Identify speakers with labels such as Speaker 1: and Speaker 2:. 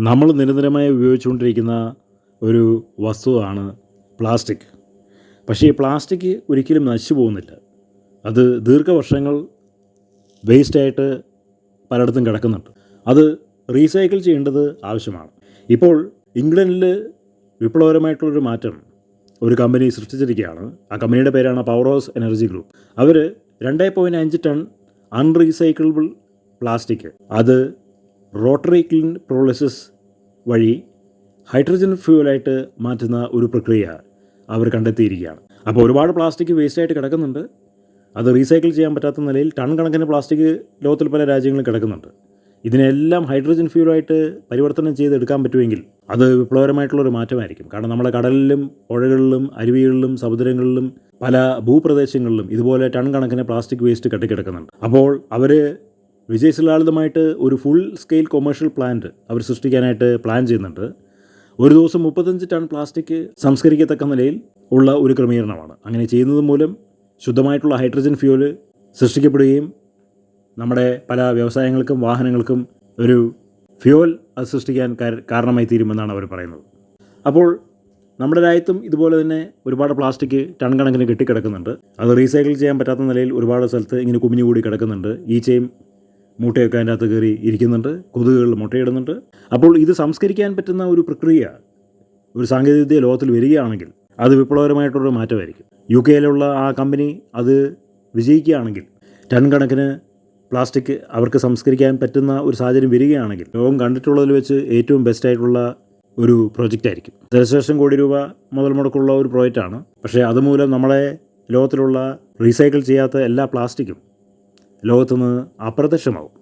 Speaker 1: നമ്മൾ നിരന്തരമായി ഉപയോഗിച്ചുകൊണ്ടിരിക്കുന്ന ഒരു വസ്തുവാണ് പ്ലാസ്റ്റിക്. പക്ഷേ ഈ പ്ലാസ്റ്റിക് ഒരിക്കലും നശിച്ചു പോകുന്നില്ല. അത് ദീർഘവർഷങ്ങൾ വേസ്റ്റായിട്ട് പലയിടത്തും കിടക്കുന്നുണ്ട്. അത് റീസൈക്കിൾ ചെയ്യേണ്ടത് ആവശ്യമാണ്. ഇപ്പോൾ ഇംഗ്ലണ്ടിൽ വിപ്ലവകരമായിട്ടുള്ളൊരു മാറ്റം ഒരു കമ്പനി സൃഷ്ടിച്ചിരിക്കുകയാണ്. ആ കമ്പനിയുടെ പേരാണ് പവർ ഹൗസ് എനർജി ഗ്രൂപ്പ്. അവർ രണ്ടേ പോയിന്റ് അഞ്ച് ടൺ അൺറീസൈക്കിളബിൾ പ്ലാസ്റ്റിക്. അത് റോട്ടറി ക്ലീൻ പ്രോളിസിസ് വഴി ഹൈഡ്രജൻ ഫ്യൂവലായിട്ട് മാറ്റുന്ന ഒരു പ്രക്രിയ അവർ കണ്ടെത്തിയിരിക്കുകയാണ്. അപ്പോൾ ഒരുപാട് പ്ലാസ്റ്റിക് വേസ്റ്റായിട്ട് കിടക്കുന്നുണ്ട്. അത് റീസൈക്കിൾ ചെയ്യാൻ പറ്റാത്ത നിലയിൽ ടൺ കണക്കിന് പ്ലാസ്റ്റിക് ലോകത്തിൽ പല രാജ്യങ്ങളും കിടക്കുന്നുണ്ട്. ഇതിനെല്ലാം ഹൈഡ്രജൻ ഫ്യൂലായിട്ട് പരിവർത്തനം ചെയ്തെടുക്കാൻ പറ്റുമെങ്കിൽ അത് വിപ്ലവകരമായിട്ടുള്ളൊരു മാറ്റമായിരിക്കും. കാരണം നമ്മുടെ കടലിലും പുഴകളിലും അരുവികളിലും സമുദ്രങ്ങളിലും പല ഭൂപ്രദേശങ്ങളിലും ഇതുപോലെ ടൺ കണക്കിന് പ്ലാസ്റ്റിക് വേസ്റ്റ് കെട്ടിക്കിടക്കുന്നുണ്ട്. അപ്പോൾ അവർ വിജയശിലാളിതമായിട്ട് ഒരു ഫുൾ സ്കെയിൽ കൊമേഴ്ഷ്യൽ പ്ലാന്റ് അവർ സൃഷ്ടിക്കാനായിട്ട് പ്ലാൻ ചെയ്യുന്നുണ്ട്. ഒരു ദിവസം മുപ്പത്തഞ്ച് ടൺ പ്ലാസ്റ്റിക് സംസ്കരിക്കത്തക്ക നിലയിൽ ഉള്ള ഒരു ക്രമീകരണമാണ്. അങ്ങനെ ചെയ്യുന്നത് മൂലം ശുദ്ധമായിട്ടുള്ള ഹൈഡ്രജൻ ഫ്യൂൽ സൃഷ്ടിക്കപ്പെടുകയും നമ്മുടെ പല വ്യവസായങ്ങൾക്കും വാഹനങ്ങൾക്കും ഒരു ഫ്യൂൽ അത് സൃഷ്ടിക്കാൻ കാരണമായി തീരുമെന്നാണ് അവർ പറയുന്നത്. അപ്പോൾ നമ്മുടെ രാജ്യത്തും ഇതുപോലെ തന്നെ ഒരുപാട് പ്ലാസ്റ്റിക് ടൺ കണക്കിന് കെട്ടിക്കിടക്കുന്നുണ്ട്. അത് റീസൈക്കിൾ ചെയ്യാൻ പറ്റാത്ത നിലയിൽ ഒരുപാട് സ്ഥലത്ത് ഇങ്ങനെ കുമിഞ്ഞുകൂടി കിടക്കുന്നുണ്ട്. ഈച്ചയും മൂട്ടയൊക്കെ അതിന്റെ അകത്ത് കയറി ഇരിക്കുന്നുണ്ട് കൊതുകുകൾ മുട്ടയിടുന്നുണ്ട്. അപ്പോൾ ഇത് സംസ്കരിക്കാൻ പറ്റുന്ന ഒരു പ്രക്രിയ ഒരു സാങ്കേതികവിദ്യ ലോകത്തിൽ വരികയാണെങ്കിൽ അത് വിപ്ലവകരമായിട്ടുള്ളൊരു മാറ്റമായിരിക്കും. യു കെയിലുള്ള ആ കമ്പനി അത് വിജയിക്കുകയാണെങ്കിൽ ടൺ കണക്കിന് പ്ലാസ്റ്റിക് അവർക്ക് സംസ്കരിക്കാൻ പറ്റുന്ന ഒരു സാഹചര്യം വരികയാണെങ്കിൽ ലോകം കണ്ടിട്ടുള്ളതിൽ വെച്ച് ഏറ്റവും ബെസ്റ്റ് ആയിട്ടുള്ള ഒരു പ്രോജക്റ്റ് ആയിരിക്കും. ദശലക്ഷം കോടി രൂപ മുതൽ മുടക്കുള്ള ഒരു പ്രോജക്റ്റാണ് പക്ഷേ അതുമൂലം നമ്മളെ ലോകത്തിലുള്ള റീസൈക്കിൾ ചെയ്യാത്ത എല്ലാ പ്ലാസ്റ്റിക്കും ലോകത്തുനിന്ന് അപ്രത്യക്ഷമാവും.